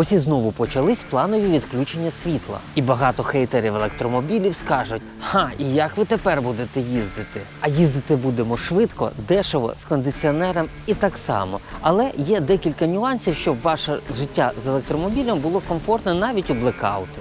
Ось і знову почались планові відключення світла. І багато хейтерів електромобілів скажуть: ха, і як ви тепер будете їздити? А їздити будемо швидко, дешево, з кондиціонером і так само. Але є декілька нюансів, щоб ваше життя з електромобілем було комфортне навіть у блекаути.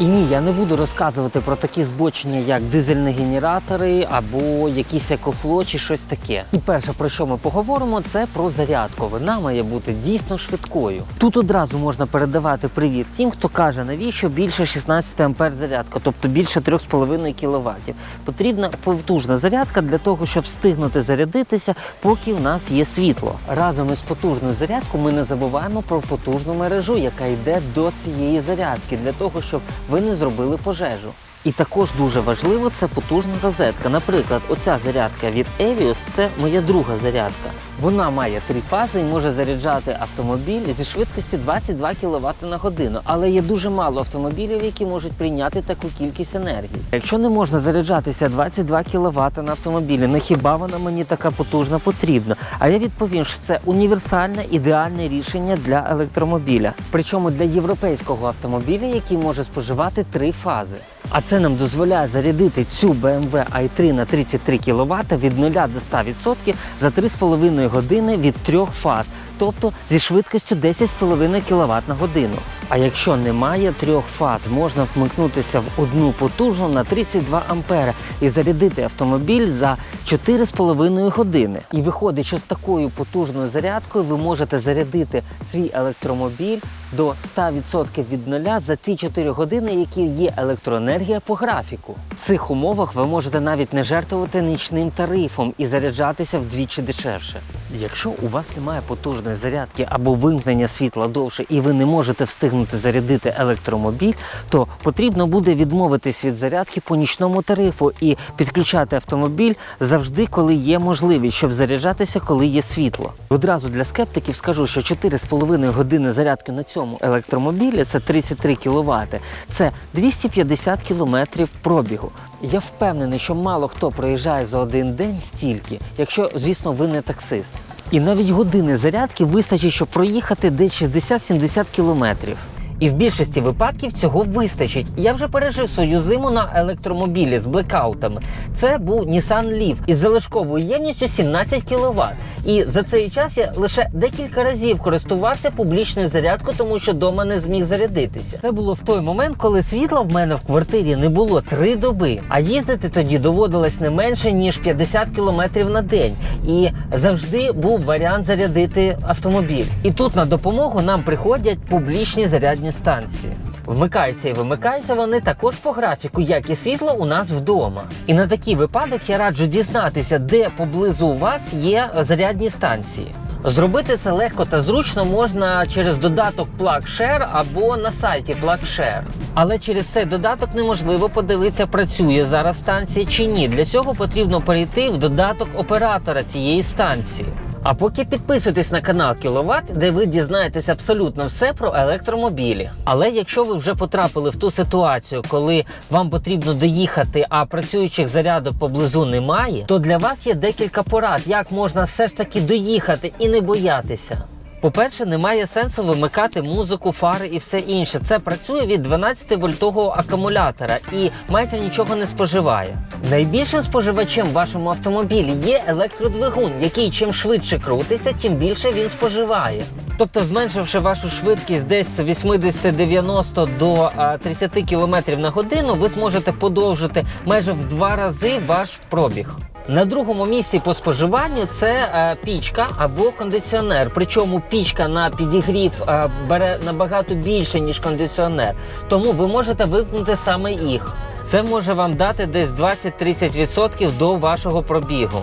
І ні, я не буду розказувати про такі збочення, як дизельні генератори або якісь екофло чи щось таке. І перше, про що ми поговоримо, це про зарядку. Вона має бути дійсно швидкою. Тут одразу можна передавати привіт тим, хто каже, навіщо більше 16 ампер зарядка, тобто більше 3,5 кВт. Потрібна потужна зарядка для того, щоб встигнути зарядитися, поки в нас є світло. Разом із потужною зарядкою ми не забуваємо про потужну мережу, яка йде до цієї зарядки, для того, щоб ви не зробили пожежу. І також дуже важливо це потужна розетка. Наприклад, оця зарядка від Evios – це моя друга зарядка. Вона має три фази і може заряджати автомобіль зі швидкістю 22 кВт на годину. Але є дуже мало автомобілів, які можуть прийняти таку кількість енергії. Якщо не можна заряджатися 22 кВт на автомобілі, не хіба вона мені така потужна потрібна? А я відповім, що це універсальне ідеальне рішення для електромобіля. Причому для європейського автомобіля, який може споживати три фази. А це нам дозволяє зарядити цю BMW i3 на 33 кВт від 0 до 100% за 3,5 години від трьох фаз, тобто зі швидкістю 10,5 кВт на годину. А якщо немає трьох фаз, можна вмикнутися в одну потужну на 32 ампери і зарядити автомобіль за 4,5 години. І виходить, що з такою потужною зарядкою ви можете зарядити свій електромобіль до 100% від нуля за ті 4 години, які є електроенергія по графіку. В цих умовах ви можете навіть не жертвувати нічним тарифом і заряджатися вдвічі дешевше. Якщо у вас немає потужної зарядки або вимкнення світла довше, і ви не можете встигнути зарядити електромобіль, то потрібно буде відмовитись від зарядки по нічному тарифу і підключати автомобіль завжди, коли є можливість, щоб заряджатися, коли є світло. Одразу для скептиків скажу, що 4,5 години зарядки на цьому електромобілі це 33 кВт, це 250 км пробігу. Я впевнений, що мало хто проїжджає за один день стільки, якщо, звісно, ви не таксист. І навіть години зарядки вистачить, щоб проїхати десь 60-70 кілометрів. І в більшості випадків цього вистачить. Я вже пережив свою зиму на електромобілі з блекаутами. Це був Nissan Leaf із залишковою ємністю 17 кВт. І за цей час я лише декілька разів користувався публічною зарядкою, тому що дома не зміг зарядитися. Це було в той момент, коли світла в мене в квартирі не було три доби, а їздити тоді доводилось не менше ніж 50 км на день. І завжди був варіант зарядити автомобіль. І тут на допомогу нам приходять публічні зарядні станції. Вмикаються і вимикаються вони також по графіку, як і світло у нас вдома. І на такий випадок я раджу дізнатися, де поблизу у вас є зарядні станції. Зробити це легко та зручно можна через додаток PlugShare або на сайті PlugShare. Але через цей додаток неможливо подивитися, працює зараз станція чи ні. Для цього потрібно перейти в додаток оператора цієї станції. А поки підписуйтесь на канал Кіловат, де ви дізнаєтесь абсолютно все про електромобілі. Але якщо ви вже потрапили в ту ситуацію, коли вам потрібно доїхати, а працюючих зарядок поблизу немає, то для вас є декілька порад, як можна все ж таки доїхати і не боятися. По-перше, немає сенсу вимикати музику, фари і все інше. Це працює від 12-вольтового акумулятора і майже нічого не споживає. Найбільшим споживачем в вашому автомобілі є електродвигун, який чим швидше крутиться, тим більше він споживає. Тобто, зменшивши вашу швидкість десь з 80-90 до а, 30 км на годину, ви зможете подовжити майже в два рази ваш пробіг. На другому місці по споживанню це е, пічка або кондиціонер. Причому пічка на підігрів е, бере набагато більше, ніж кондиціонер. Тому ви можете вимкнути саме їх. Це може вам дати десь 20-30% до вашого пробігу.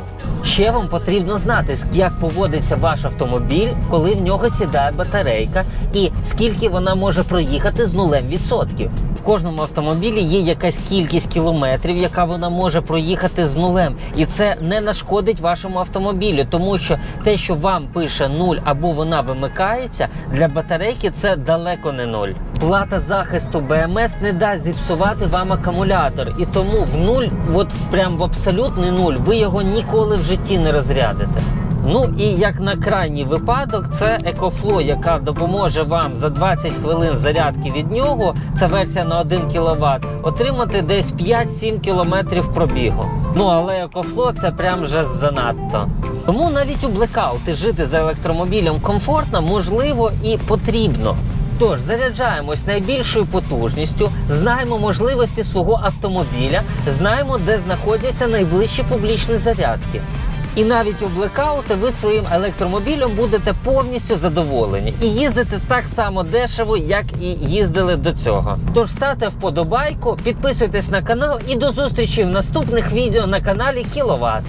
Ще вам потрібно знати, як поводиться ваш автомобіль, коли в нього сідає батарейка, і скільки вона може проїхати з нулем відсотків. В кожному автомобілі є якась кількість кілометрів, яка вона може проїхати з нулем, і це не нашкодить вашому автомобілю, тому що те, що вам пише нуль або вона вимикається, для батарейки це далеко не нуль. Плата захисту БМС не дасть зіпсувати вам акумулятор, і тому в нуль, от прям в абсолютний нуль, ви його ніколи в житті не розрядите. Ну і як на крайній випадок, це EcoFlow, яка допоможе вам за 20 хвилин зарядки від нього. Це версія на 1 кВт, отримати десь 5-7 км пробігу. Ну але EcoFlow це прям вже занадто. Тому навіть у блекаути жити за електромобілем комфортно, можливо і потрібно. Тож заряджаємось найбільшою потужністю, знаємо можливості свого автомобіля, знаємо, де знаходяться найближчі публічні зарядки. І навіть у блекаути ви своїм електромобілем будете повністю задоволені і їздите так само дешево, як і їздили до цього. Тож ставте вподобайку, підписуйтесь на канал і до зустрічі в наступних відео на каналі Кіловат.